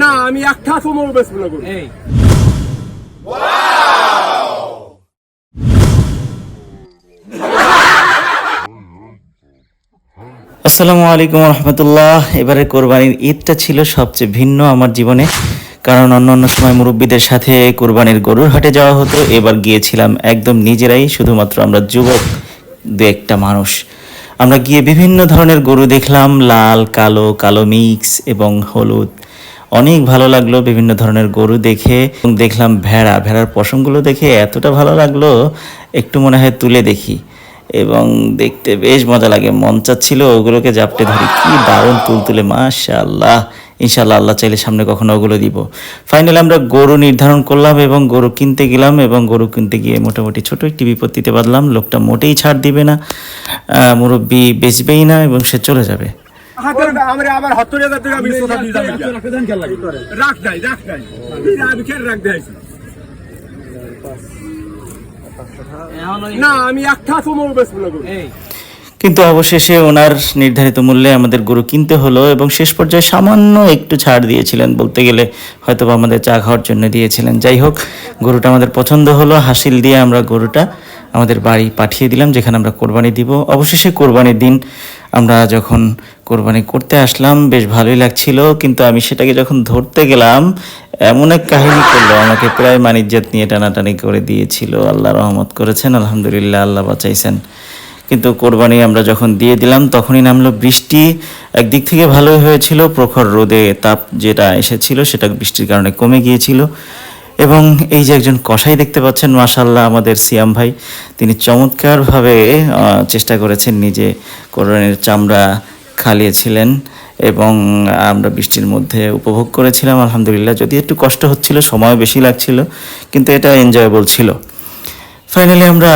না আমি একটা সময় বেসবো না গরু আসসালামু আলাইকুম রহমতুল্লাহ। এবারে কোরবানির ঈদটা ছিল সবচেয়ে ভিন্ন আমার জীবনে কারণ অন্য অন্য সময় মুরব্বীদের সাথে কোরবানির গরুর হাটে যাওয়া হতো। এবার গিয়েছিলাম একদম নিজেরাই শুধুমাত্র আমরা যুবক দু একটা মানুষ। আমরা গিয়ে বিভিন্ন ধরনের গরু দেখলাম লাল কালো কালো মিক্স এবং হলুদ। অনেক ভালো লাগল বিভিন্ন ধরনের গরু দেখে দেখলাম ভেড়া। ভেড়ার পশমগুলো দেখে এতটা ভালো লাগল, একটু মনে হয় তুলে দেখি। এবং দেখতে বেশ মজা লাগে, মন চাচ্ছিল ওগুলোকে জাপটে ধরি। কি দারুণ তুলতুলে, মাশাআল্লাহ। ইনশাল্লাহ আল্লাহ চাইলে সামনে কখনো ওগুলো দিব। ফাইনালি আমরা গরু নির্ধারণ করলাম এবং গরু কিনতে গেলাম এবং গরু কিনতে গিয়ে মোটামুটি ছোট একটি বিপত্তিতে বাঁধলাম। লোকটা মোটেই ছাড় দিবে না। মুরব্বি বেচবেই না এবং সে চলে যাবে। আমরা আবার হত্তর হাজার টাকা বিশ কথা দিয়ে যাবে। রাখ দেয় রাখ দেয় আমি খেয়ে রাখ দেয় না আমি একটা সময় বেসবো না গরু কিন্তু অবশেষে ওনার নির্ধারিত মূল্যে আমাদের গরু কিনতে হলো এবং শেষ পর্যায়ে সামান্য একটু ছাড় দিয়েছিলেন বলতে গেলে হয়তো আমাদের চা খাওয়ার জন্য দিয়েছিলেন। যাই হোক গরুটা আমাদের পছন্দ হলো হাসিল দিয়ে আমরা গরুটা আমাদের বাড়ি পাঠিয়ে দিলাম, যেখানে আমরা কোরবানি দিব। অবশেষে কোরবানির দিন আমরা যখন কোরবানি করতে আসলাম, বেশ ভালোই লাগছিল, কিন্তু আমি সেটাকে যখন ধরতে গেলাম, এমন এক কাহিনী করল, আমাকে প্রায় মানিজ্জাত নিয়ে টানাটানি করে দিয়েছিল। আল্লাহ রহমত করেছেন, আলহামদুলিল্লাহ, আল্লাহ বাঁচাইছেন। কিন্তু কোরবানি আমরা যখন দিয়ে দিলাম, তখনই নামলো বৃষ্টি। একদিক থেকে ভালোই হয়েছিল, প্রখর রোদে তাপ যেটা এসেছিল, সেটা বৃষ্টির কারণে কমে গিয়েছিল। এবং এই যে একজন কষাই দেখতে পাচ্ছেন মাশাল্লাহ আমাদের সিয়াম ভাই, তিনি চমৎকারভাবে চেষ্টা করেছেন নিজে কোরআনের চামড়া খালিয়েছিলেন এবং আমরা বৃষ্টির মধ্যে উপভোগ করেছিলাম, আলহামদুলিল্লাহ। যদি একটু কষ্ট হচ্ছিল, সময় বেশি লাগছিল, কিন্তু এটা এনজয়েবল ছিল। ফাইনালি আমরা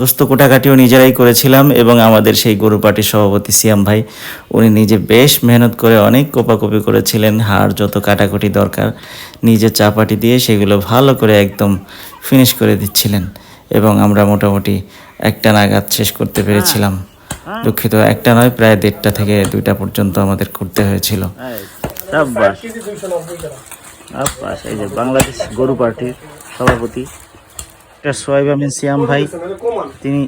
গোস্ত কোটাকাটিও নিজেরাই করেছিলাম এবং আমাদের সেই গরু পার্টির সভাপতি সিয়াম ভাই উনি নিজে বেশ মেহনত করে অনেক কোপাকপি করেছিলেন। হাড় যত কাটাকুটি দরকার নিজে চাপাটি দিয়ে সেগুলো ভালো করে একদম ফিনিশ করে দিচ্ছিলেন এবং আমরা মোটামুটি একটা নাগাদ শেষ করতে পেরেছিলাম। দুঃখিত একটা নয় প্রায় দেড়টা থেকে দুইটা পর্যন্ত আমাদের করতে হয়েছিল। বাংলাদেশ গরু পার্টির সভাপতি একটা সোহেব আমিন সিয়াম ভাই তিনি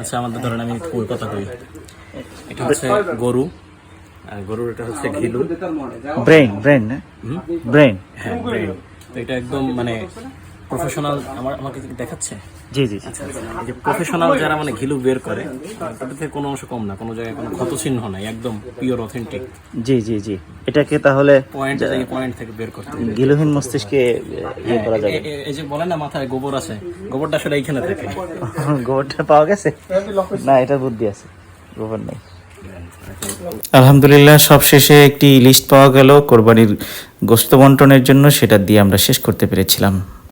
আচ্ছা আমাদের ধরেন আমি ফুল কথা কই। এটা হচ্ছে গরু আর গরুর এটা হচ্ছে ঘিলু। Brain brain brain. হ্যাঁ ব্রেন। তো এটা একদম মানে প্রফেশনাল আমার আমাকে দেখাচ্ছে? জি জি আচ্ছা আচ্ছা। এই যে প্রফেশনাল যারা মানে ঘিলু বের করে তাদের থেকে কোনো অংশ কম না কোনো জায়গায় কোনো ক্ষত চিহ্ন নাই একদম পিওর অথেন্টিক জি জি জি। এটাকে তাহলে পয়েন্ট থেকে পয়েন্ট থেকে বের করতে হবে। গিলোহীন মস্তিষ্কে ইয়ে করা যাবে। এই যে বলে না মাথায় গোবর আছে গোবরটা আসলে এইখানে থাকে। গোবরটা পাওয়া গেছে? না এটা বুদ্ধি আছে গোবর নেই। আলহামদুলিল্লাহ সবশেষে একটি লিস্ট পাওয়া গেল কোরবানির গোস্ত বন্টনের জন্য সেটা দিয়ে আমরা শেষ করতে পেরেছিলাম।